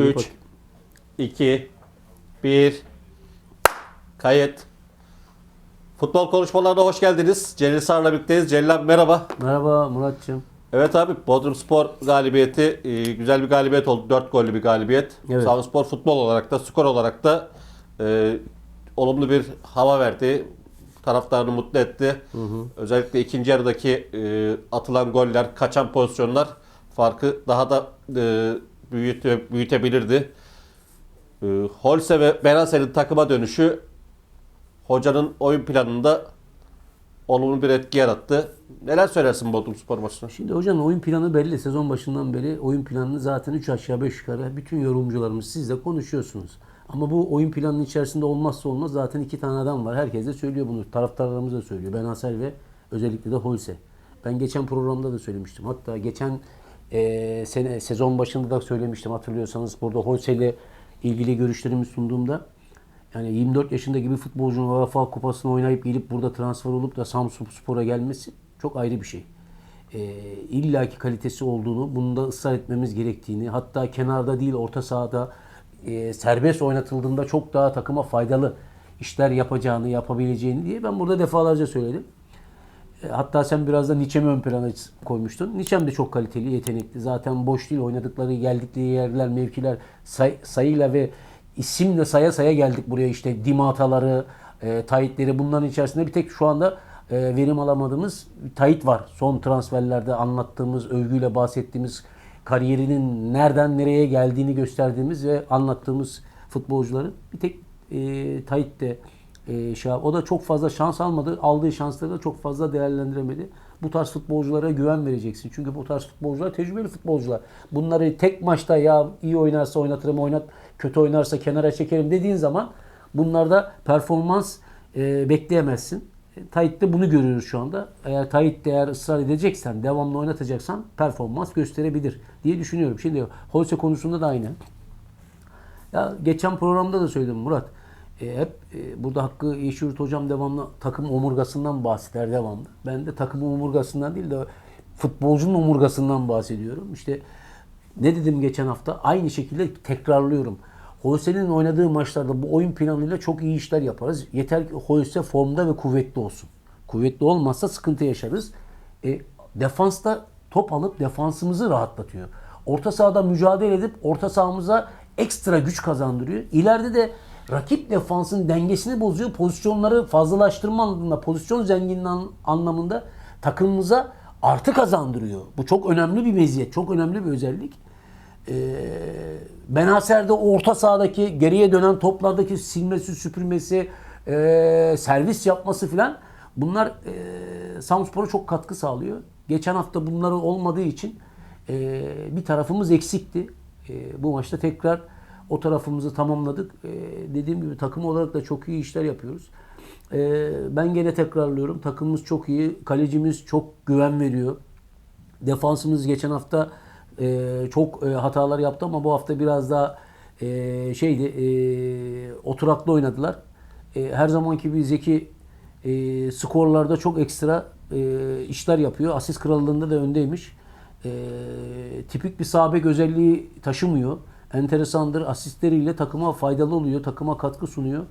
3, bak- 2, 1, kayıt. Futbol konuşmalarına hoş geldiniz. Celil Sar'la birlikteyiz. Celil abi merhaba. Merhaba Muratçım. Evet abi Bodrum Spor galibiyeti e, güzel bir galibiyet oldu. 4 gollü bir galibiyet. Evet. Spor futbol olarak da skor olarak da e, olumlu bir hava verdi. Taraftarını mutlu etti. Özellikle ikinci yarıdaki e, atılan goller, kaçan pozisyonlar farkı daha da e, büyüte, büyütebilirdi. E, Holse ve Benaser'in takıma dönüşü hocanın oyun planında olumlu bir etki yarattı. Neler söylersin Bodrum Spor maçına? Şimdi hocanın oyun planı belli. Sezon başından beri oyun planını zaten 3 aşağı 5 yukarı bütün yorumcularımız siz de konuşuyorsunuz. Ama bu oyun planının içerisinde olmazsa olmaz zaten iki tane adam var. Herkes de söylüyor bunu. Taraftarlarımız da söylüyor. Benaser ve özellikle de Holse. Ben geçen programda da söylemiştim. Hatta geçen e, sene sezon başında da söylemiştim hatırlıyorsanız. Burada Holse ile ilgili görüşlerimi sunduğumda yani 24 yaşında gibi futbolcunun UEFA kupasını oynayıp gelip burada transfer olup da Samsun Spor'a gelmesi çok ayrı bir şey. Ee, illaki kalitesi olduğunu, bunda ısrar etmemiz gerektiğini, hatta kenarda değil orta sahada e, serbest oynatıldığında çok daha takıma faydalı işler yapacağını, yapabileceğini diye ben burada defalarca söyledim. E, Hatta sen biraz da Nietzsche'mi ön plana koymuştun. Nietzsche'm de çok kaliteli, yetenekli. Zaten boş değil. Oynadıkları, geldikleri yerler, mevkiler say- sayıyla ve isimle saya saya geldik buraya. İşte Dimata'ları, e, Tayyip'leri bunların içerisinde bir tek şu anda e, verim alamadığımız Tayyip var. Son transferlerde anlattığımız, övgüyle bahsettiğimiz kariyerinin nereden nereye geldiğini gösterdiğimiz ve anlattığımız futbolcuların bir tek e, Tayyip de e, şey o da çok fazla şans almadı. Aldığı şansları da çok fazla değerlendiremedi. Bu tarz futbolculara güven vereceksin. Çünkü bu tarz futbolcular tecrübeli futbolcular. Bunları tek maçta ya iyi oynarsa oynatırım, oynat kötü oynarsa kenara çekerim dediğin zaman bunlarda performans e, bekleyemezsin. E, Tayyip'te bunu görüyoruz şu anda. Eğer Tayyip'te eğer ısrar edeceksen, devamlı oynatacaksan performans gösterebilir diye düşünüyorum. Şimdi Holse konusunda da aynı. Ya geçen programda da söyledim Murat. E, hep e, burada Hakkı Yeşilyurt hocam devamlı takım omurgasından bahseder devamlı. Ben de takım omurgasından değil de futbolcunun omurgasından bahsediyorum. İşte ne dedim geçen hafta? Aynı şekilde tekrarlıyorum. Holse'nin oynadığı maçlarda bu oyun planıyla çok iyi işler yaparız. Yeter ki Holse formda ve kuvvetli olsun. Kuvvetli olmazsa sıkıntı yaşarız. E, defansta top alıp defansımızı rahatlatıyor. Orta sahada mücadele edip orta sahamıza ekstra güç kazandırıyor. İleride de rakip defansın dengesini bozuyor. Pozisyonları fazlalaştırma anlamında, pozisyon zenginliği an- anlamında takımımıza artı kazandırıyor. Bu çok önemli bir meziyet, çok önemli bir özellik. Ee, Benaser'de orta sahadaki geriye dönen toplardaki silmesi, süpürmesi, e, servis yapması filan bunlar e, Samspor'a çok katkı sağlıyor. Geçen hafta bunları olmadığı için e, bir tarafımız eksikti. Bu maçta tekrar o tarafımızı tamamladık. E, dediğim gibi takım olarak da çok iyi işler yapıyoruz. E, ben gene tekrarlıyorum. Takımımız çok iyi. Kalecimiz çok güven veriyor. Defansımız geçen hafta e, çok e, hatalar yaptı ama bu hafta biraz daha e, şeydi e, oturaklı oynadılar. E, her zamanki gibi Zeki e, skorlarda çok ekstra e, işler yapıyor. Asist krallığında da öndeymiş. E, tipik bir sağ bek özelliği taşımıyor. Enteresandır. Asistleriyle takıma faydalı oluyor. Takıma katkı sunuyor.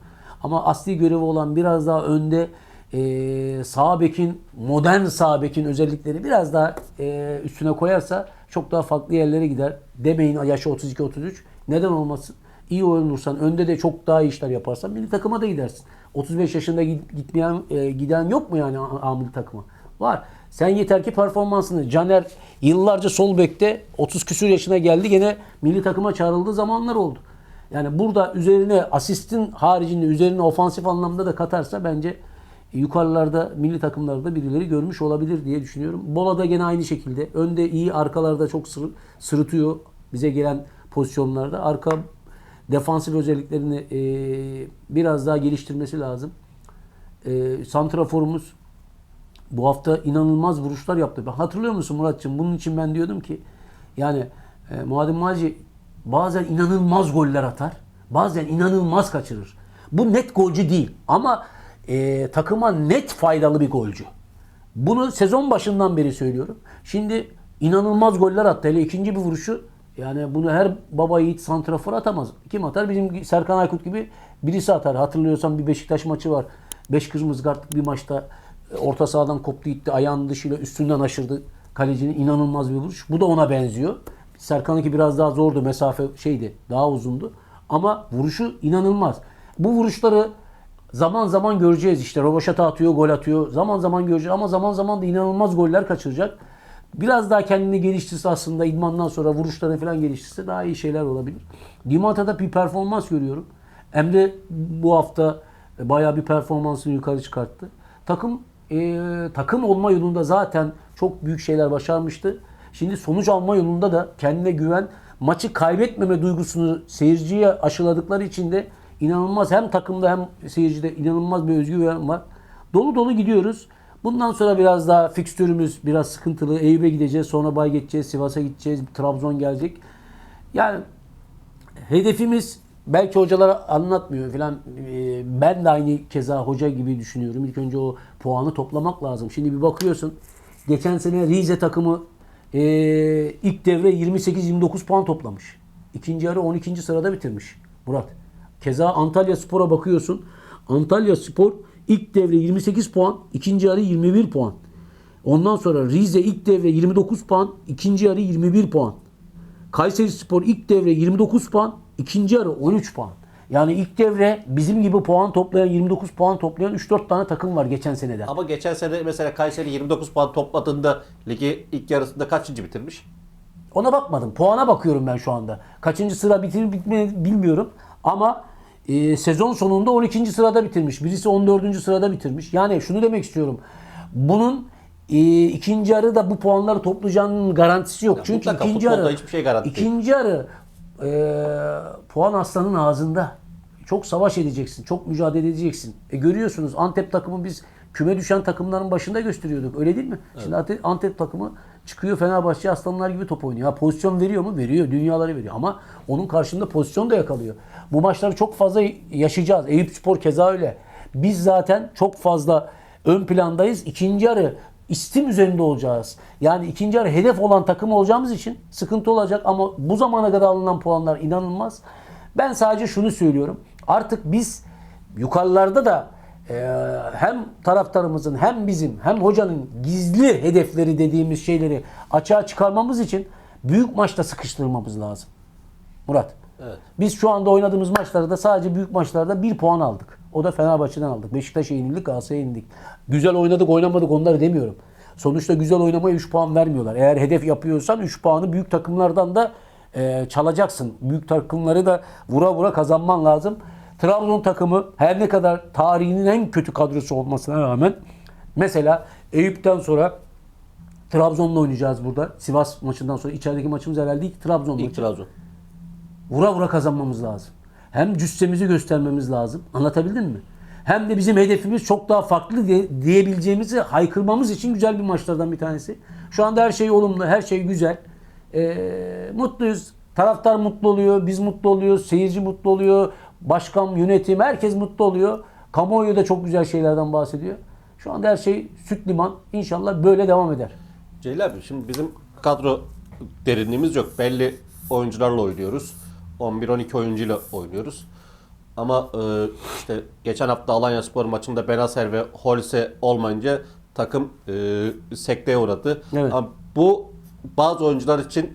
Ama asli görevi olan biraz daha önde e, sağ bekin, modern sağ bekin özellikleri biraz daha e, üstüne koyarsa çok daha farklı yerlere gider. Demeyin yaşı 32-33. Neden olmasın? İyi oynursan, önde de çok daha iyi işler yaparsan milli takıma da gidersin. 35 yaşında git- gitmeyen, e, giden yok mu yani A, takıma? Var. Sen yeter ki performansını. Caner yıllarca sol bekte 30 küsür yaşına geldi gene milli takıma çağrıldığı zamanlar oldu. Yani burada üzerine asistin haricinde üzerine ofansif anlamda da katarsa bence yukarılarda milli takımlarda birileri görmüş olabilir diye düşünüyorum. Bola da gene aynı şekilde. Önde iyi, arkalarda çok sır, sırıtıyor bize gelen pozisyonlarda. Arka defansif özelliklerini e, biraz daha geliştirmesi lazım. E, santraforumuz bu hafta inanılmaz vuruşlar yaptı. Ben hatırlıyor musun Muratçım? Bunun için ben diyordum ki yani e, Muadem Maci bazen inanılmaz goller atar. Bazen inanılmaz kaçırır. Bu net golcü değil ama e, takıma net faydalı bir golcü. Bunu sezon başından beri söylüyorum. Şimdi inanılmaz goller attı. Hele ikinci bir vuruşu Yani bunu her baba yiğit santrafor atamaz. Kim atar? Bizim Serkan Aykut gibi birisi atar. Hatırlıyorsan bir Beşiktaş maçı var. Beş kırmızı kartlık bir maçta orta sahadan koptu gitti. Ayağının dışıyla üstünden aşırdı kalecinin. inanılmaz bir vuruş. Bu da ona benziyor. Serkan'ınki biraz daha zordu. Mesafe şeydi. Daha uzundu. Ama vuruşu inanılmaz. Bu vuruşları zaman zaman göreceğiz işte. Roboşata atıyor, gol atıyor. Zaman zaman göreceğiz ama zaman zaman da inanılmaz goller kaçıracak. Biraz daha kendini geliştirse aslında idmandan sonra vuruşlarını falan geliştirse daha iyi şeyler olabilir. Dimata'da bir performans görüyorum. Emre bu hafta bayağı bir performansını yukarı çıkarttı. Takım e, takım olma yolunda zaten çok büyük şeyler başarmıştı. Şimdi sonuç alma yolunda da kendine güven, maçı kaybetmeme duygusunu seyirciye aşıladıkları için de inanılmaz hem takımda hem seyircide inanılmaz bir özgüven var. Dolu dolu gidiyoruz. Bundan sonra biraz daha fikstürümüz biraz sıkıntılı. Eyüp'e gideceğiz, sonra Bay geçeceğiz, Sivas'a gideceğiz, Trabzon gelecek. Yani hedefimiz belki hocalar anlatmıyor falan. Ee, Ben de aynı keza hoca gibi düşünüyorum. İlk önce o puanı toplamak lazım. Şimdi bir bakıyorsun. Geçen sene Rize takımı ee, ilk devre 28-29 puan toplamış. İkinci yarı 12. sırada bitirmiş Murat. Keza Antalya Spor'a bakıyorsun. Antalya Spor ilk devre 28 puan, ikinci yarı 21 puan. Ondan sonra Rize ilk devre 29 puan, ikinci yarı 21 puan. Kayseri Spor ilk devre 29 puan, ikinci yarı 13 puan. Yani ilk devre bizim gibi puan toplayan 29 puan toplayan 3-4 tane takım var geçen seneden. Ama geçen sene mesela Kayseri 29 puan topladığında ligi ilk yarısında kaçıncı bitirmiş? Ona bakmadım. Puana bakıyorum ben şu anda. Kaçıncı sıra bitir bitme bilmiyorum. Ama e, sezon sonunda 12. sırada bitirmiş. Birisi 14. sırada bitirmiş. Yani şunu demek istiyorum. Bunun e, ikinci yarı da bu puanları toplayacağının garantisi yok. Ya Çünkü ikinci yarı hiçbir şey garanti değil. ikinci yarı e, puan aslanın ağzında. Çok savaş edeceksin. Çok mücadele edeceksin. E, görüyorsunuz Antep takımı biz küme düşen takımların başında gösteriyorduk. Öyle değil mi? Şimdi Ante- Antep takımı çıkıyor Fenerbahçe aslanlar gibi top oynuyor. Ha, pozisyon veriyor mu? Veriyor. Dünyaları veriyor. Ama onun karşında pozisyon da yakalıyor. Bu maçları çok fazla yaşayacağız. Eyüp Spor keza öyle. Biz zaten çok fazla ön plandayız. İkinci yarı istim üzerinde olacağız. Yani ikinci yarı hedef olan takım olacağımız için sıkıntı olacak ama bu zamana kadar alınan puanlar inanılmaz. Ben sadece şunu söylüyorum. Artık biz yukarılarda da e, hem taraftarımızın hem bizim hem hocanın gizli hedefleri dediğimiz şeyleri açığa çıkarmamız için büyük maçta sıkıştırmamız lazım. Murat. Evet. Biz şu anda oynadığımız maçlarda sadece büyük maçlarda bir puan aldık. O da Fenerbahçe'den aldık. Beşiktaş'a yenildik, Galatasaray'a yenildik. Güzel oynadık, oynamadık onları demiyorum. Sonuçta güzel oynamaya 3 puan vermiyorlar. Eğer hedef yapıyorsan 3 puanı büyük takımlardan da e, çalacaksın. Büyük takımları da vura vura kazanman lazım. Trabzon takımı her ne kadar tarihinin en kötü kadrosu olmasına rağmen mesela Eyüp'ten sonra Trabzon'la oynayacağız burada. Sivas maçından sonra içerideki maçımız herhalde ilk Trabzon İlk maçı Trabzon. vura vura kazanmamız lazım. Hem cüssemizi göstermemiz lazım. Anlatabildim mi? Hem de bizim hedefimiz çok daha farklı diye- diyebileceğimizi haykırmamız için güzel bir maçlardan bir tanesi. Şu anda her şey olumlu, her şey güzel. Ee, mutluyuz. Taraftar mutlu oluyor, biz mutlu oluyoruz, seyirci mutlu oluyor, başkan, yönetim, herkes mutlu oluyor. Kamuoyu da çok güzel şeylerden bahsediyor. Şu anda her şey süt liman. İnşallah böyle devam eder. Celil abi şimdi bizim kadro derinliğimiz yok. Belli oyuncularla oynuyoruz. 11-12 oyuncuyla oynuyoruz. Ama e, işte geçen hafta Alanya Spor maçında Benacer ve Holse olmayınca takım e, sekteye uğradı. Evet. Ama bu bazı oyuncular için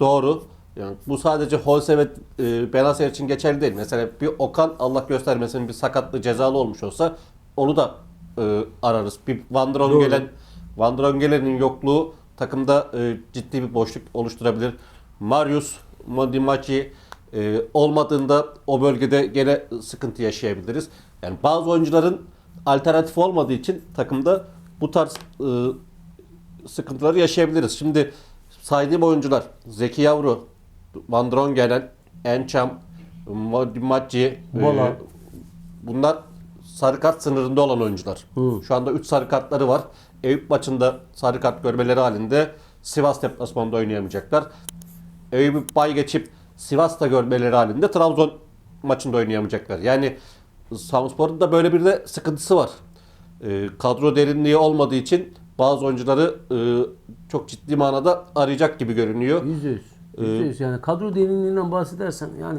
doğru. Yani bu sadece Holse ve e, Benacer için geçerli değil. Mesela bir Okan Allah göstermesin bir sakatlı cezalı olmuş olsa onu da e, ararız. Bir Van der Doğru. gelen Van der Ongelen'in yokluğu takımda e, ciddi bir boşluk oluşturabilir. Marius Modimaci e, olmadığında o bölgede gene sıkıntı yaşayabiliriz. Yani bazı oyuncuların alternatif olmadığı için takımda bu tarz e, sıkıntıları yaşayabiliriz. Şimdi saydığım oyuncular Zeki Yavru, Van Drongelen, Encham, Modimaci, Bola. e, bunlar sarı kart sınırında olan oyuncular. Şu anda 3 sarı kartları var. Eyüp maçında sarı kart görmeleri halinde Sivas deplasmanında oynayamayacaklar. Eyüp'ü bay geçip Sivas'ta görmeleri halinde Trabzon maçında oynayamayacaklar. Yani Samspor'un da böyle bir de sıkıntısı var. Ee, kadro derinliği olmadığı için bazı oyuncuları e, çok ciddi manada arayacak gibi görünüyor. Yüzde yüz. %100 yani kadro derinliğinden bahsedersen yani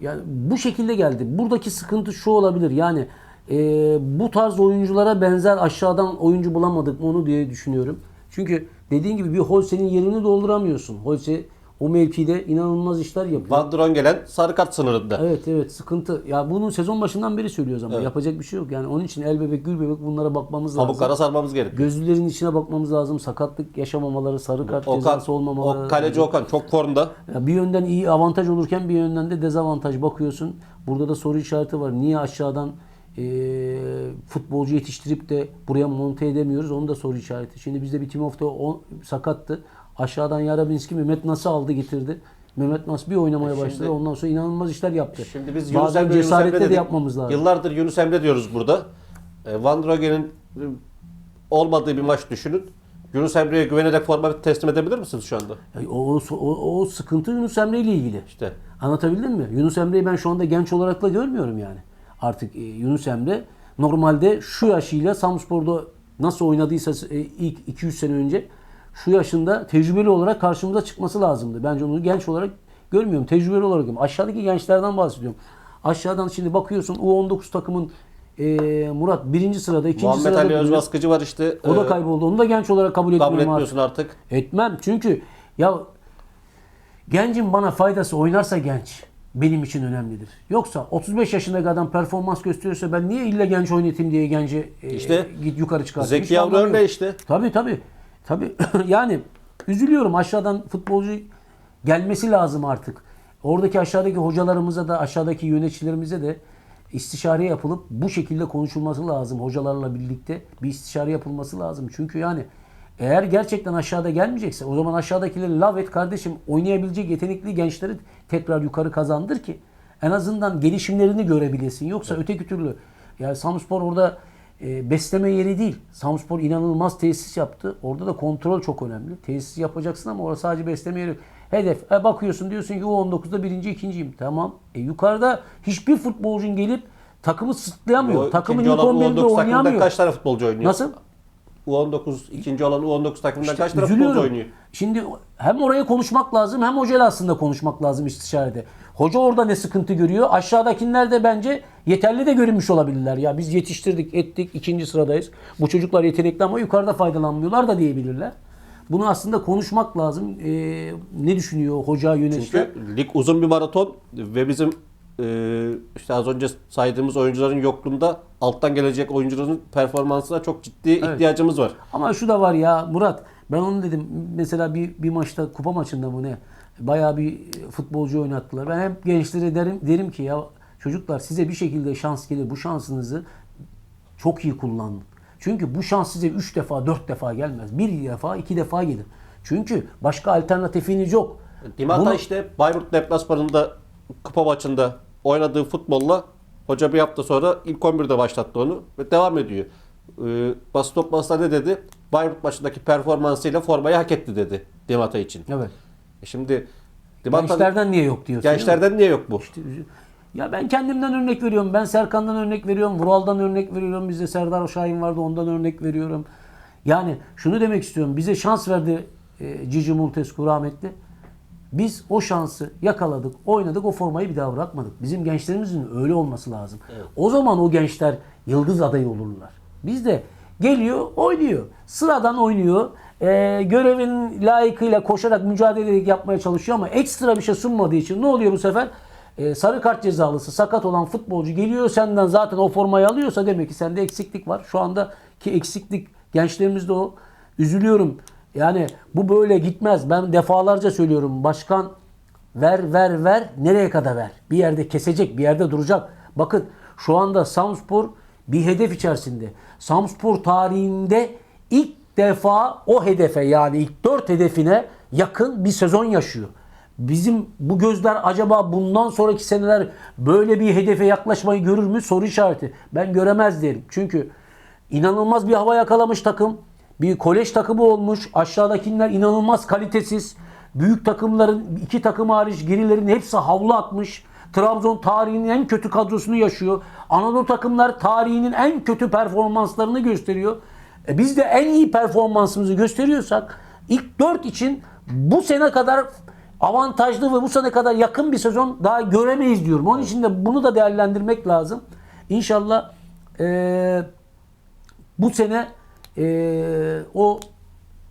yani bu şekilde geldi. Buradaki sıkıntı şu olabilir. Yani e, bu tarz oyunculara benzer aşağıdan oyuncu bulamadık mı onu diye düşünüyorum. Çünkü dediğin gibi bir Holse'nin yerini dolduramıyorsun. Holse o mevkide inanılmaz işler yapıyor. Van Drongelen sarı kart sınırında. Evet evet sıkıntı. Ya bunu sezon başından beri söylüyoruz ama yapacak bir şey yok. Yani onun için el bebek gül bebek bunlara bakmamız lazım. Pamuklara sarmamız gerekiyor. Gözlülerin içine bakmamız lazım. Sakatlık yaşamamaları, sarı kart Okan, cezası olmamaları. o kaleci Okan çok formda. Ya bir yönden iyi avantaj olurken bir yönden de dezavantaj bakıyorsun. Burada da soru işareti var. Niye aşağıdan eee, futbolcu yetiştirip de buraya monte edemiyoruz? Onu da soru işareti. Şimdi bizde bir Timof'ta o sakattı. Aşağıdan Yarabinski Mehmet nasıl aldı getirdi. Mehmet Nas bir oynamaya başladı. Ondan sonra inanılmaz işler yaptı. Şimdi biz Yunus Bazen Emre, Yunus Emre cesaretle de yapmamız lazım. Yıllardır Yunus Emre diyoruz burada. E, Van Drogen'in e, olmadığı bir maç düşünün. Yunus Emre'ye güvenerek forma teslim edebilir misiniz şu anda? O, o, o sıkıntı Yunus Emre ile ilgili. İşte Anlatabildim mi? Yunus Emre'yi ben şu anda genç olarak da görmüyorum yani. Artık e, Yunus Emre normalde şu yaşıyla Samspor'da nasıl oynadıysa e, ilk 200 sene önce şu yaşında tecrübeli olarak karşımıza çıkması lazımdı. Bence onu genç olarak görmüyorum. Tecrübeli olarak görüyorum. Aşağıdaki gençlerden bahsediyorum. Aşağıdan şimdi bakıyorsun U19 takımın e, Murat birinci sırada, ikinci Muhammed sırada. Ali duruyor. Özbaskıcı var işte. O da E, kayboldu. Onu da genç olarak kabul kabul etmiyorum artık. etmiyorsun artık. Etmem çünkü ya gencin bana faydası oynarsa genç benim için önemlidir. Yoksa 35 yaşındaki adam performans gösteriyorsa ben niye illa genç oynatayım diye genci e, İşte git yukarı çıkartayım. Zeki Yavru örneği işte. Tabii tabii. Tabii yani üzülüyorum aşağıdan futbolcu gelmesi lazım artık. Oradaki aşağıdaki hocalarımıza da aşağıdaki yöneticilerimize de istişare yapılıp bu şekilde konuşulması lazım. Hocalarla birlikte bir istişare yapılması lazım. Çünkü yani eğer gerçekten aşağıda gelmeyecekse o zaman aşağıdakileri lav et kardeşim oynayabilecek yetenekli gençleri tekrar yukarı kazandır ki en azından gelişimlerini görebilesin. Yoksa öteki türlü yani Samspor orada e, besleme yeri değil. Samspor inanılmaz tesis yaptı. Orada da kontrol çok önemli. Tesis yapacaksın ama orada sadece besleme yeri. Hedef. E, bakıyorsun diyorsun ki U19'da birinci, ikinciyim. Tamam. E, yukarıda hiçbir futbolcun gelip takımı sırtlayamıyor. Takımın ilk olan 11'de U19 takımından oynayamıyor. kaç tane futbolcu oynuyor? Nasıl? U19 ikinci olan U19 takımından İşte kaç üzülüyorum. futbolcu oynuyor? Şimdi hem oraya konuşmak lazım hem hocayla aslında konuşmak lazım istişarede. Hoca orada ne sıkıntı görüyor? Aşağıdakiler de bence yeterli de görünmüş olabilirler. Ya biz yetiştirdik, ettik, ikinci sıradayız. Bu çocuklar yetenekli ama yukarıda faydalanmıyorlar da diyebilirler. Bunu aslında konuşmak lazım. Ee, ne düşünüyor hoca, yöneticiler? Çünkü lig uzun bir maraton ve bizim e, işte az önce saydığımız oyuncuların yokluğunda alttan gelecek oyuncuların performansına çok ciddi ihtiyacımız var. Ama şu da var ya Murat ben onu dedim mesela bir, bir maçta kupa maçında mı ne bayağı bir futbolcu oynattılar. Ben hep gençlere derim, derim ki ya çocuklar size bir şekilde şans gelir bu şansınızı çok iyi kullanın. Çünkü bu şans size 3 defa 4 defa gelmez. Bir defa 2 defa gelir. Çünkü başka alternatifiniz yok. Dimata Bunu- işte Bayburt deplasmanında kupa maçında oynadığı futbolla hoca bir hafta sonra ilk 11'de başlattı onu ve devam ediyor. Ee, basın toplantısında ne dedi? Bayburt maçındaki performansıyla formayı hak etti dedi Dimata için. Evet. E şimdi Gençlerden niye yok diyorsun. gençlerden niye yok bu? Ya ben kendimden örnek veriyorum. Ben Serkan'dan örnek veriyorum. Vural'dan örnek veriyorum. Bizde Serdar Şahin vardı. Ondan örnek veriyorum. Yani şunu demek istiyorum. Bize şans verdi e, Cici Multescu rahmetli. Biz o şansı yakaladık, oynadık, o formayı bir daha bırakmadık. Bizim gençlerimizin öyle olması lazım. O zaman o gençler yıldız adayı olurlar. Biz de geliyor, oynuyor. Sıradan oynuyor. E, görevin layıkıyla koşarak, mücadele ederek yapmaya çalışıyor ama ekstra bir şey sunmadığı için ne oluyor bu sefer? E, sarı kart cezalısı, sakat olan futbolcu geliyor senden zaten o formayı alıyorsa demek ki sende eksiklik var. Şu andaki eksiklik gençlerimizde o. Üzülüyorum. Yani bu böyle gitmez. Ben defalarca söylüyorum. Başkan ver ver ver nereye kadar ver? Bir yerde kesecek, bir yerde duracak. Bakın şu anda Samspor bir hedef içerisinde. Samspor tarihinde ilk defa o hedefe yani ilk dört hedefine yakın bir sezon yaşıyor. Bizim bu gözler acaba bundan sonraki seneler böyle bir hedefe yaklaşmayı görür mü? Soru işareti. Ben göremez derim. Çünkü inanılmaz bir hava yakalamış takım. Bir kolej takımı olmuş. Aşağıdakiler inanılmaz kalitesiz. Büyük takımların iki takım hariç gerilerin hepsi havlu atmış. Trabzon tarihinin en kötü kadrosunu yaşıyor. Anadolu takımlar tarihinin en kötü performanslarını gösteriyor. E biz de en iyi performansımızı gösteriyorsak ilk 4 için bu sene kadar avantajlı ve bu sene kadar yakın bir sezon daha göremeyiz diyorum. Onun için de bunu da değerlendirmek lazım. İnşallah eee bu sene eee, o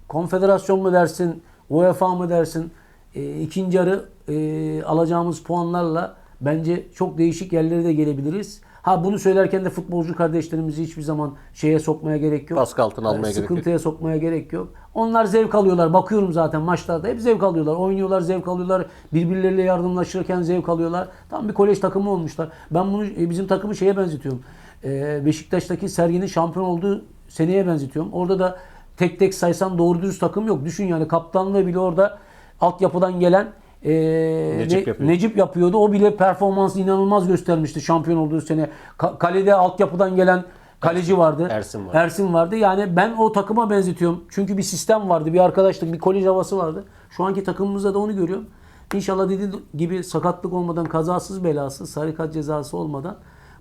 konfederasyon mu dersin, UEFA mı dersin, e, ikinci yarı e, alacağımız puanlarla bence çok değişik yerlere de gelebiliriz. Ha bunu söylerken de futbolcu kardeşlerimizi hiçbir zaman şeye sokmaya gerek yok. Baskı altına almaya Yani gerek yok. Sıkıntıya sokmaya gerek yok. Onlar zevk alıyorlar. Bakıyorum zaten maçlarda hep zevk alıyorlar. Oynuyorlar, zevk alıyorlar. Birbirleriyle yardımlaşırken zevk alıyorlar. Tam bir kolej takımı olmuşlar. Ben bunu e, bizim takımı şeye benzetiyorum. E, Beşiktaş'taki Sergen'in şampiyon olduğu seneye benzetiyorum. Orada da tek tek saysan doğru dürüst takım yok. Düşün yani kaptanlığı bile orada altyapıdan gelen e, Necip Ne- yapıyor. Necip yapıyordu. O bile performansı inanılmaz göstermişti şampiyon olduğu sene. Ka- kalede altyapıdan gelen kaleci vardı. Ersin vardı. Ersin vardı. Yani ben o takıma benzetiyorum. Çünkü bir sistem vardı, bir arkadaşlık, bir kolej havası vardı. Şu anki takımımızda da onu görüyorum. İnşallah dediğim gibi sakatlık olmadan, kazasız belasız, sarı kart cezası olmadan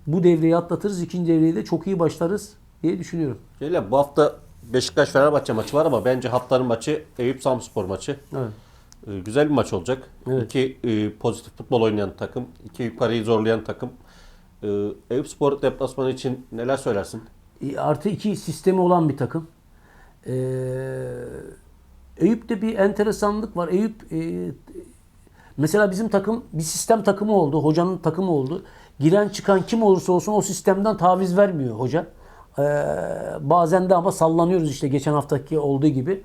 bu devreyi atlatırız. İkinci devreyi de çok iyi başlarız diye düşünüyorum. Şöyle bu hafta Beşiktaş Fenerbahçe maçı var ama bence haftanın maçı Eyüp Samspor maçı. Evet. Ee, Güzel bir maç olacak. Evet. İki e, pozitif futbol oynayan takım, iki yukarıyı zorlayan takım. Ee, Eyüp Spor deplasmanı için neler söylersin? E, Artı iki sistemi olan bir takım. Ee, Eyüp'te bir enteresanlık var. Eyüp e, mesela bizim takım bir sistem takımı oldu. Hocanın takımı oldu. Giren çıkan kim olursa olsun o sistemden taviz vermiyor hoca. Ee, bazen de ama sallanıyoruz işte geçen haftaki olduğu gibi.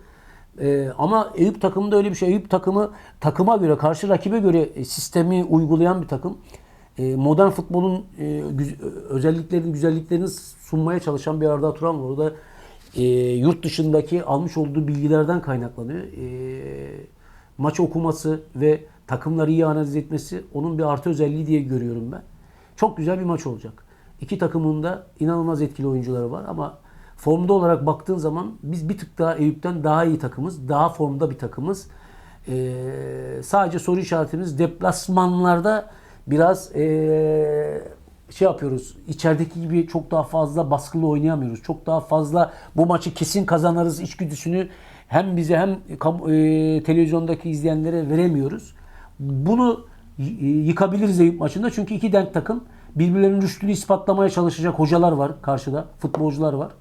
Ee, ama Eyüp takımında öyle bir şey. Eyüp takımı takıma göre, karşı rakibe göre e, sistemi uygulayan bir takım. E, modern futbolun e, özelliklerini, güzelliklerini sunmaya çalışan bir Arda Turan var. O e, yurt dışındaki almış olduğu bilgilerden kaynaklanıyor. E, maç okuması ve takımları iyi analiz etmesi onun bir artı özelliği diye görüyorum ben. Çok güzel bir maç olacak. İki takımın da inanılmaz etkili oyuncuları var ama formda olarak baktığın zaman biz bir tık daha Eyüp'ten daha iyi takımız, daha formda bir takımız. Ee, sadece soru işaretimiz deplasmanlarda biraz ee, şey yapıyoruz. İçerideki gibi çok daha fazla baskılı oynayamıyoruz. Çok daha fazla bu maçı kesin kazanırız içgüdüsünü hem bize hem ee, televizyondaki izleyenlere veremiyoruz. Bunu y- yıkabiliriz Eyüp maçında. Çünkü iki denk takım birbirlerinin rüştünü ispatlamaya çalışacak hocalar var karşıda. Futbolcular var.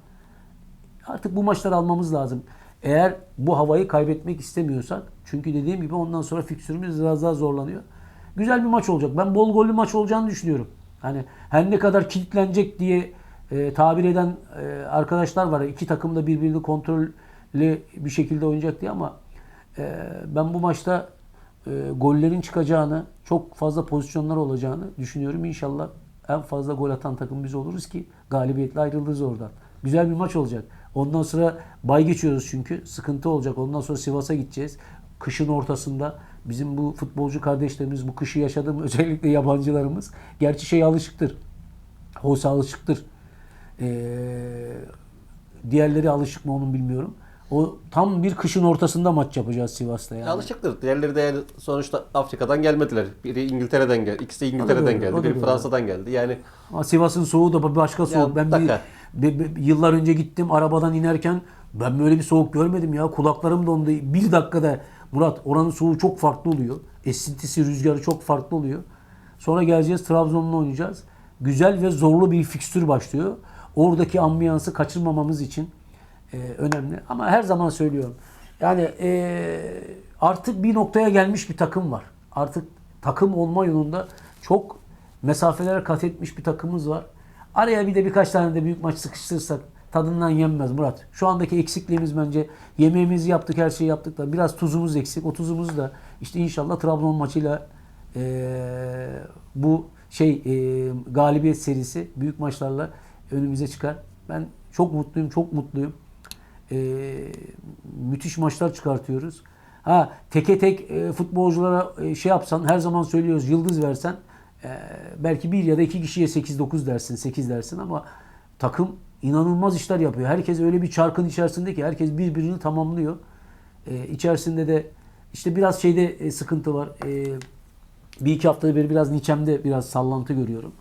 Artık bu maçları almamız lazım. Eğer bu havayı kaybetmek istemiyorsak. Çünkü dediğim gibi ondan sonra fiksürümüz biraz daha zorlanıyor. Güzel bir maç olacak. Ben bol gollü maç olacağını düşünüyorum. Hani her ne kadar kilitlenecek diye e, tabir eden e, arkadaşlar var. İki takım da birbirini kontrollü bir şekilde oynayacak diye ama e, ben bu maçta e, gollerin çıkacağını, çok fazla pozisyonlar olacağını düşünüyorum. İnşallah en fazla gol atan takım biz oluruz ki galibiyetle ayrılırız oradan. Güzel bir maç olacak. Ondan sonra bay geçiyoruz çünkü. Sıkıntı olacak. Ondan sonra Sivas'a gideceğiz. Kışın ortasında bizim bu futbolcu kardeşlerimiz bu kışı yaşadığım özellikle yabancılarımız gerçi şey alışıktır. Hosa alışıktır. Ee, diğerleri alışık mı onu bilmiyorum. O tam bir kışın ortasında maç yapacağız Sivas'ta yani. Alışıktır. Diğerleri de yani sonuçta Afrika'dan gelmediler. Biri İngiltere'den geldi. İkisi de İngiltere'den doğru, geldi. Biri doğru. Fransa'dan geldi. Yani Ama Sivas'ın soğuğu da başka soğuk. ben bir, bir- bir- yıllar önce gittim arabadan inerken ben böyle bir soğuk görmedim ya. Kulaklarım dondu. Bir dakikada Murat oranın soğuğu çok farklı oluyor. Esintisi, rüzgarı çok farklı oluyor. Sonra geleceğiz Trabzon'la oynayacağız. Güzel ve zorlu bir fikstür başlıyor. Oradaki ambiyansı kaçırmamamız için e, önemli. Ama her zaman söylüyorum. Yani e, artık bir noktaya gelmiş bir takım var. Artık takım olma yolunda çok mesafelere kat etmiş bir takımımız var. Araya bir de birkaç tane de büyük maç sıkıştırırsak tadından yenmez Murat. Şu andaki eksikliğimiz bence yemeğimizi yaptık, her şeyi yaptık da biraz tuzumuz eksik. O tuzumuzu da işte inşallah Trabzon maçıyla e, bu şey e, galibiyet serisi büyük maçlarla önümüze çıkar. Ben çok mutluyum, çok mutluyum. E, müthiş maçlar çıkartıyoruz. Ha teke tek e, futbolculara e, şey yapsan her zaman söylüyoruz yıldız versen e, belki bir ya da iki kişiye 8-9 dersin, 8 dersin ama takım inanılmaz işler yapıyor. Herkes öyle bir çarkın içerisinde ki herkes birbirini tamamlıyor. E, içerisinde de işte biraz şeyde e, sıkıntı var. E, bir iki haftada beri biraz Niçem'de biraz sallantı görüyorum.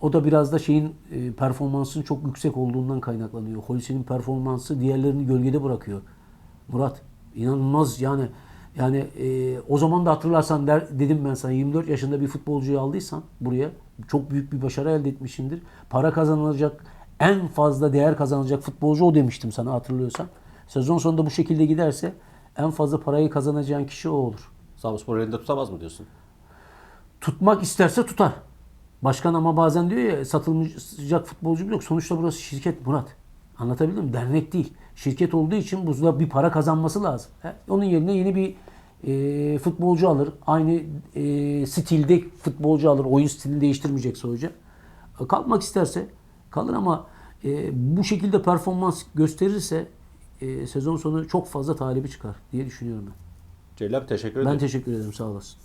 O da biraz da şeyin e, performansının çok yüksek olduğundan kaynaklanıyor. Holise'nin performansı diğerlerini gölgede bırakıyor. Murat inanılmaz yani Yani e, o zaman da hatırlarsan der, dedim ben sana 24 yaşında bir futbolcuyu aldıysan buraya çok büyük bir başarı elde etmişsindir. Para kazanılacak en fazla değer kazanılacak futbolcu o demiştim sana hatırlıyorsan. Sezon sonunda bu şekilde giderse en fazla parayı kazanacağın kişi o olur. Samspor elinde tutamaz mı diyorsun? Tutmak isterse tutar. Başkan ama bazen diyor ya satılmayacak futbolcu yok. Sonuçta burası şirket Murat. Anlatabildim mi? Dernek değil. Şirket olduğu için burada bir para kazanması lazım. Onun yerine yeni bir e, futbolcu alır. Aynı e, stilde futbolcu alır. Oyun stilini değiştirmeyecekse hoca. E, kalmak isterse kalır ama e, bu şekilde performans gösterirse e, sezon sonu çok fazla talibi çıkar diye düşünüyorum ben. Celal teşekkür ederim. Ben teşekkür ederim. Sağ olasın.